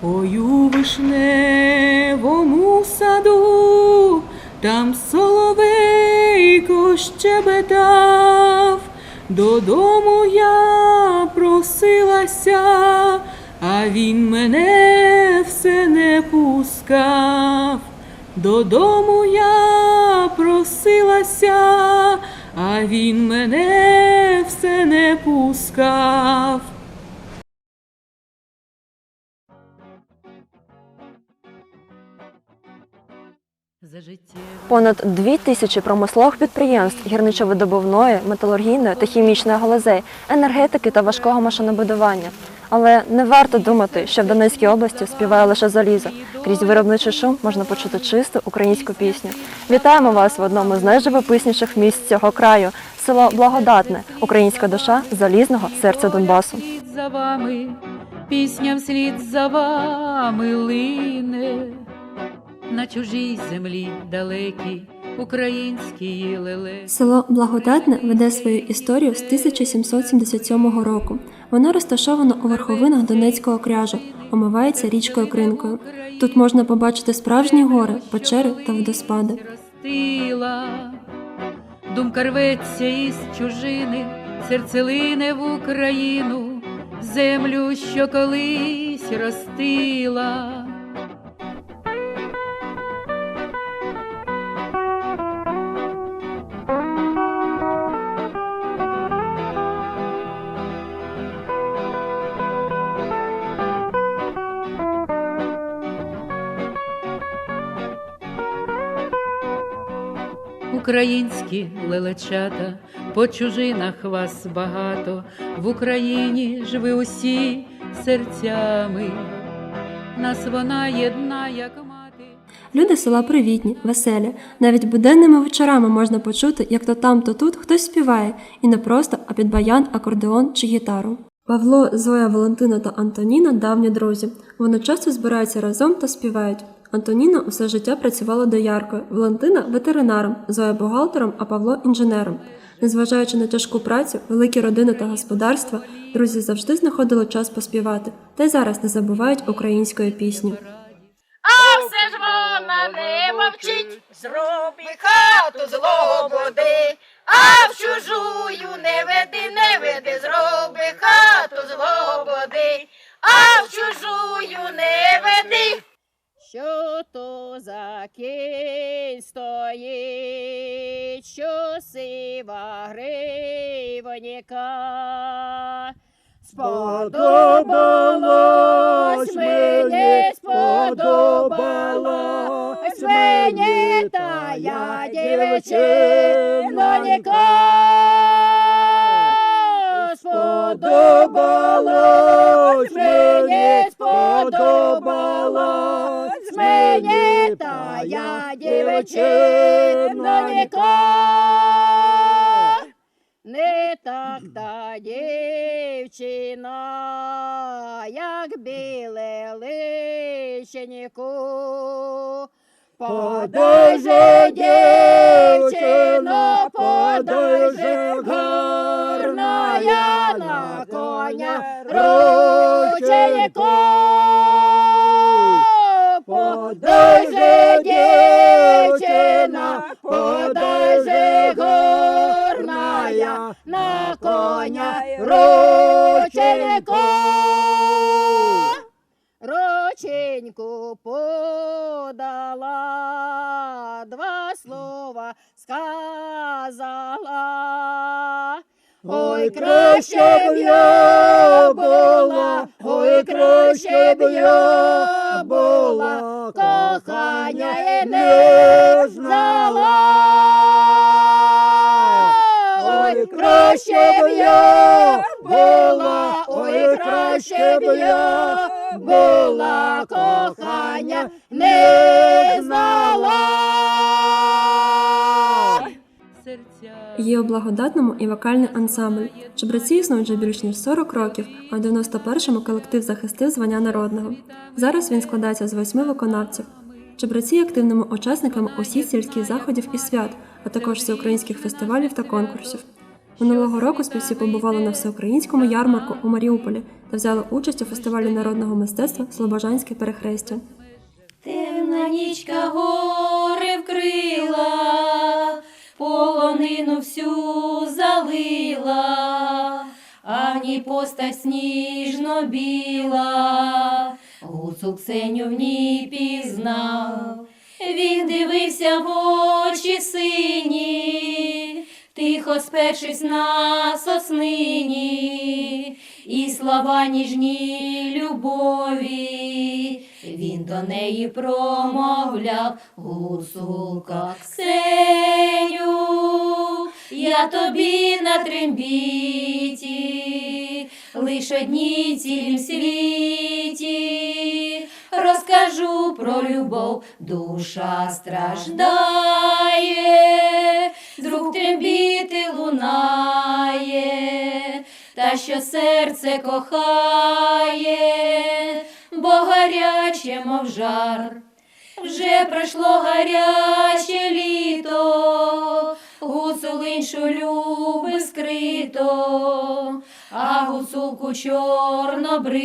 У вишневому саду, там соловейко щебетав, додому я просилася, а він мене все не пускав. Додому я просилася, а він мене все не пускав. Понад дві тисячі промислових підприємств гірничо-видобувної, металургійної та хімічної галузей, енергетики та важкого машинобудування. Але не варто думати, що в Донецькій області співає лише залізо. Крізь виробничий шум можна почути чисту українську пісню. Вітаємо вас в одному з найживописніших місць цього краю село Благодатне, українська душа залізного серця Донбасу. Вслід за вами, пісня вслід за вами лине, на чужій землі далекій українській леле. Село Благодатне веде свою історію з 1777 року. Воно розташовано у верховинах Донецького кряжа, омивається річкою Кринкою. Тут можна побачити справжні гори, печери та водоспади. Ростила, думка рветься із чужини, серце лине в Україну, землю, що колись ростила. Українські лелечата, по чужинах вас багато, в Україні ж ви усі серцями, нас вона єдна, як мати. Люди села привітні, веселі. Навіть буденними вечорами можна почути, як то там, то тут хтось співає, і не просто, а під баян, акордеон чи гітару. Павло, Зоя, Валентина та Антоніна давні друзі. Вони часто збираються разом та співають. Антоніна усе життя працювала дояркою, Валентина ветеринаром, Зоя бухгалтером, а Павло інженером. Незважаючи на тяжку працю, великі родини та господарства, друзі завжди знаходили час поспівати, та й зараз не забувають української пісні. А все ж вона не мовчить, зроби хату з лободи, а в чужую не веди, не веди, зроби хату з лободи, а в чужую не веди. Що то за кінь стоїть, що сива гривоніка? Сподобалось мені, сподобалось мені та я дівчиноніка. Сподобалось мені, сподобалось та я дівчиноніка. Не так та дівчина, як біле личенику. Подай же, дівчино, подай же, гарна я на коня рученику. Подай же, дівчина, подай же, горна я на коня рученику. Рученьку подала, два слова сказала. Ой, краще б я була, ой, краще б я була, кохання і не знала. Ой, краще б я була, ой, краще б я була, кохання не знала. Є у благодатному і вокальний ансамбль. Чебраці існують вже більш ніж 40 років, а в 91-му колектив захистив звання народного. Зараз він складається з восьми виконавців. Чебраці є активними учасниками усіх сільських заходів і свят, а також всеукраїнських фестивалів та конкурсів. Минулого року співці побували на всеукраїнському ярмарку у Маріуполі та взяли участь у фестивалі народного мистецтва Слобожанське перехрестя. Темна нічка гори вкрила, полонину всю залила, а в ній постать сніжно біла, гуцул Ксеню в ній пізнав. Він дивився в очі сині, тихо спершись на соснині, і слова ніжні любові. Він до неї промовляв гуцулка Ксеню, я тобі на трембіті, лиш одній цілім світі, розкажу про любов, душа страждає, з рук трембіти лунає, та що серце кохає, бо гаряче, мов жар. Вже пройшло гаряче літо, гуцул іншу любив скрито, а гуцулку чорнобриву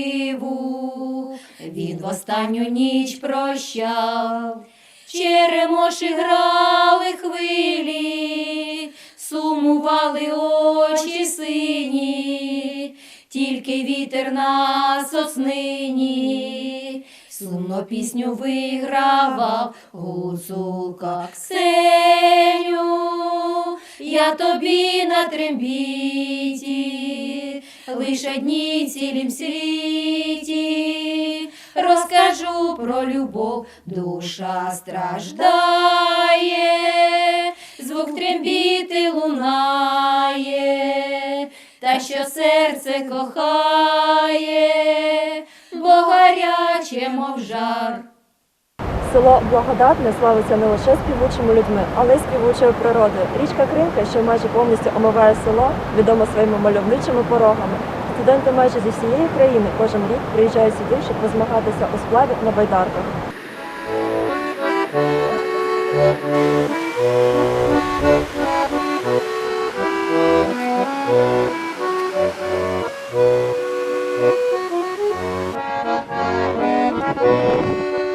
він в останню ніч прощав. Черемоші грали хвилі, сумували очі сині, тільки вітер на соснині, сумно пісню вигравав гуцулка Ксеню, я тобі на трембіті, лише дні цілім світі, розкажу про любов, душа страждає, звук трембіти лунає, та що серце кохає, бо гаряче, мов жар. Село Благодатне славиться не лише співучими людьми, але й співучою природою. Річка Кринка, що майже повністю омиває село, відома своїми мальовничими порогами. Студенти майже зі всієї країни кожен рік приїжджають сюди, щоб позмагатися у сплаві на байдарках.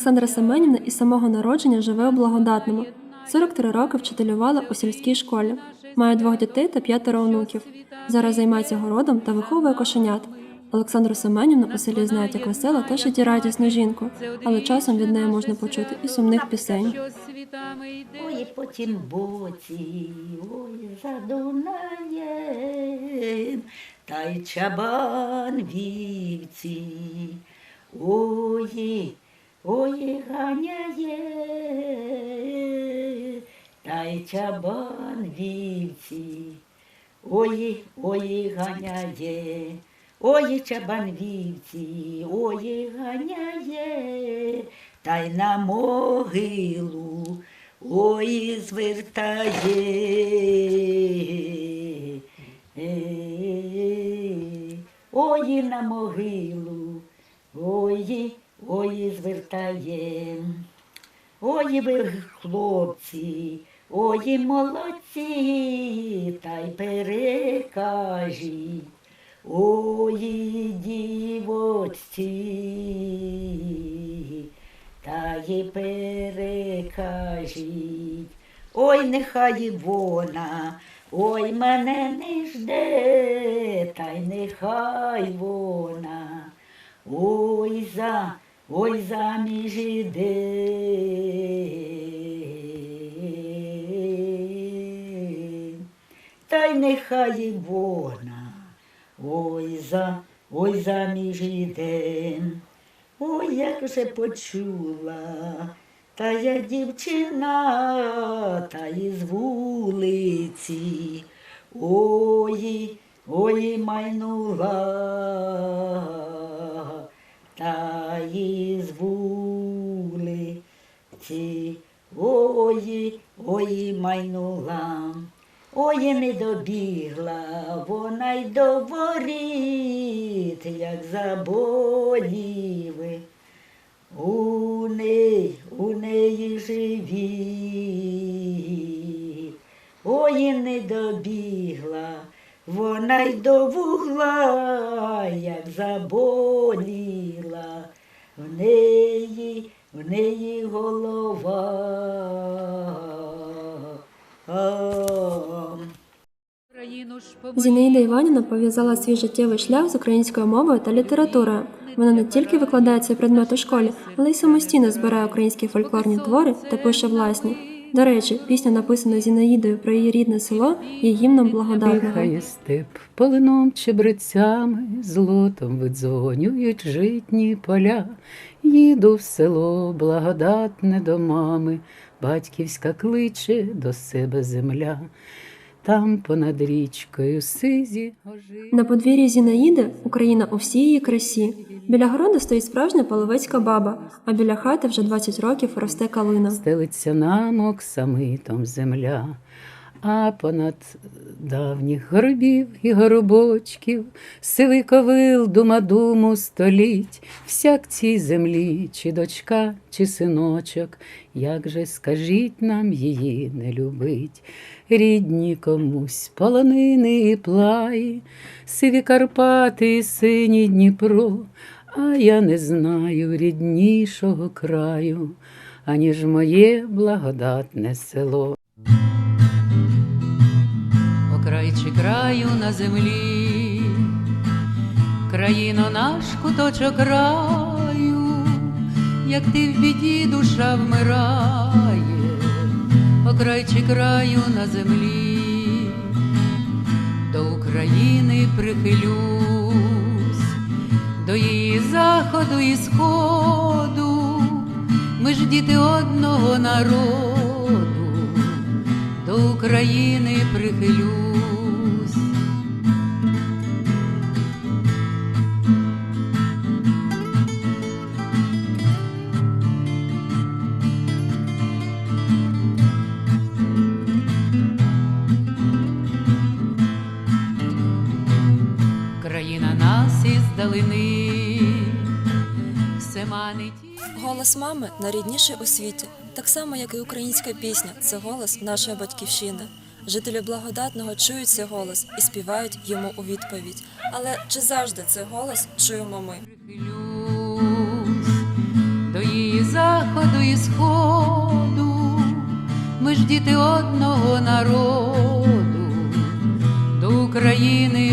Олександра Семенівна із самого народження живе у Благодатному. 43 роки вчителювала у сільській школі. Має двох дітей та п'ятеро онуків. Зараз займається городом та виховує кошенят. Олександру Семенівну у селі знають як веселу та життєрадісну жінку, але часом від неї можна почути і сумних пісень. Ой, потім боці, ой, за Дунаєм, та й чабан вівці, ой, ой, ганяє, та й чабан вівці, ой, ой, ганяє. Ой, чабан вівці, ой, ганяє, та й на могилу, ой, звертає. Ой, на могилу, ой, ой, звертає. Ой, ви хлопці, ой, молодці, та й перекажіть. Ой, дівочці, та й перекажіть. Ой, нехай вона, ой, мене не жде, та й нехай вона. Ой, за, ой, заміж іде. Та й нехай вона, ой, за, ой, заміж іде. Ой, як же почула, та я дівчина, та із вулиці. Ой, ой майнула, та із вулиці, ой, ой майнула. Ой, не добігла вона й до як заболіли. У неї, у неї живі. Ой, не добігла, вона й до вугла, як заболіла. В неї, в неї голова. Україну ж Зінаїда Іванівна пов'язала свій життєвий шлях з українською мовою та літературою. Вона не тільки викладає цей предмет у школі, але й самостійно збирає українські фольклорні твори та пише власні. До речі, пісня, написана Зінаїдою про її рідне село, є гімном благодатного. Дихає степ полином чебрецями, злотом видзвонюють житні поля. Їду в село благодатне до мами, батьківська кличе до себе земля. Там понад річкою сизі. На подвір'ї Зінаїди Україна у всій її красі. Біля городу стоїть справжня половецька баба, а біля хати вже 20 років росте калина. Стелиться нам оксамитом земля, а понад давніх горбів і горобочків сивий ковил дума-думу століть, всяк цій землі, чи дочка, чи синочок, як же скажіть нам її не любить. Рідні комусь полонини і плаї, сиві Карпати і синій Дніпро, а я не знаю ріднішого краю, аніж моє благодатне село. Окрайчі краю на землі, країно наш куточок краю, як ти в біді душа вмирає, окрайчі краю на землі, до України прихилюсь, до її заходу і сходу, ми ж діти одного народу, до України прихилюсь. Далини, все Голос мами найрідніший у світі, так само, як і українська пісня. Це голос нашої батьківщини. Жителі благодатного чують цей голос і співають йому у відповідь. Але чи завжди цей голос чуємо ми? До її заходу і сходу, ми ж діти одного народу, до України.